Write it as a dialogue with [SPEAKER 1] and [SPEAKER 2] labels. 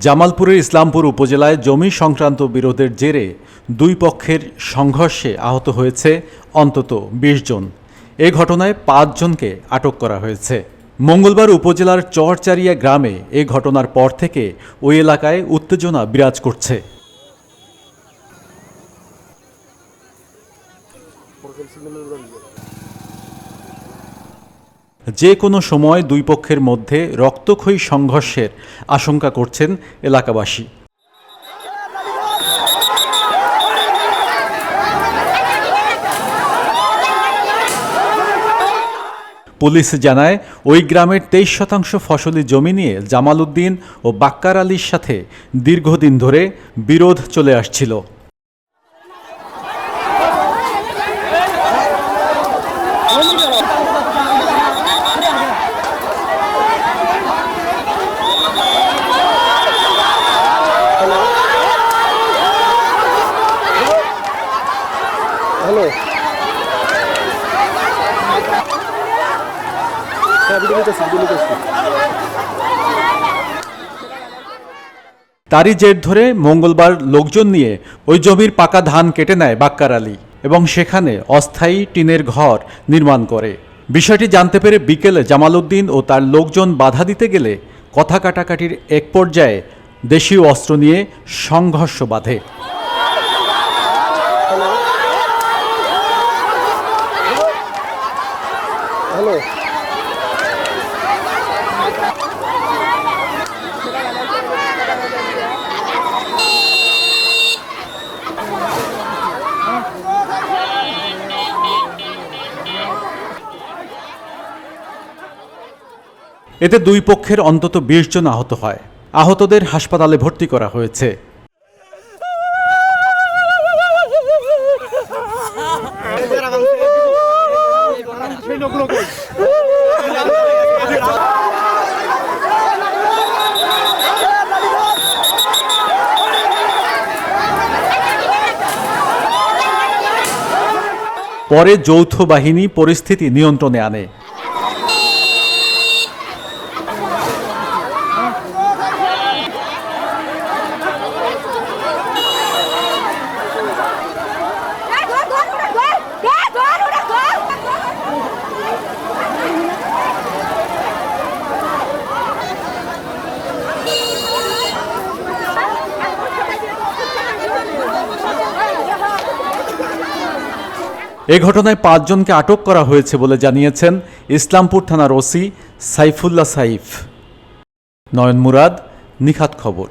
[SPEAKER 1] জামালপুরের ইসলামপুর উপজেলায় জমি সংক্রান্ত বিরোধের জেরে দুই পক্ষের সংঘর্ষে আহত হয়েছে অন্তত বিশ জন। এ ঘটনায় পাঁচজনকে আটক করা হয়েছে। মঙ্গলবার উপজেলার চরচারিয়া গ্রামে এ ঘটনার পর থেকে ওই এলাকায় উত্তেজনা বিরাজ করছে। যে কোনো সময় দুই পক্ষের মধ্যে রক্তক্ষয়ী সংঘর্ষের আশঙ্কা করছেন এলাকাবাসী। পুলিশ জানায়, ওই গ্রামের তেইশ শতাংশ ফসলি জমি নিয়ে জামাল উদ্দিন ও বাক্কার আলীর সাথে দীর্ঘদিন ধরে বিরোধ চলে আসছিল।
[SPEAKER 2] হ্যালো হ্যাঁ
[SPEAKER 1] তারই জের ধরে মঙ্গলবার লোকজন নিয়ে ওই জমির পাকা ধান কেটে নেয় বাক্কার আলী এবং সেখানে অস্থায়ী টিনের ঘর নির্মাণ করে। বিষয়টি জানতে পেরে বিকেলে জামালউদ্দিন ও তার লোকজন বাধা দিতে গেলে কথা কাটাকাটির এক পর্যায়ে দেশীয় অস্ত্র নিয়ে সংঘর্ষ বাধে।
[SPEAKER 2] হ্যালো।
[SPEAKER 1] এতে দুই পক্ষের অন্তত বিশ জন আহত হয়। আহতদের হাসপাতালে ভর্তি করা হয়েছে। পরে যৌথ বাহিনী পরিস্থিতি নিয়ন্ত্রণে আনে। এ ঘটনায় পাঁচজনকে আটক করা হয়েছে বলে জানিয়েছেন ইসলামপুর থানার ওসি সাইফুল্লাহ সাইফ। নয়ন মুরাদ, নিখাত খবর।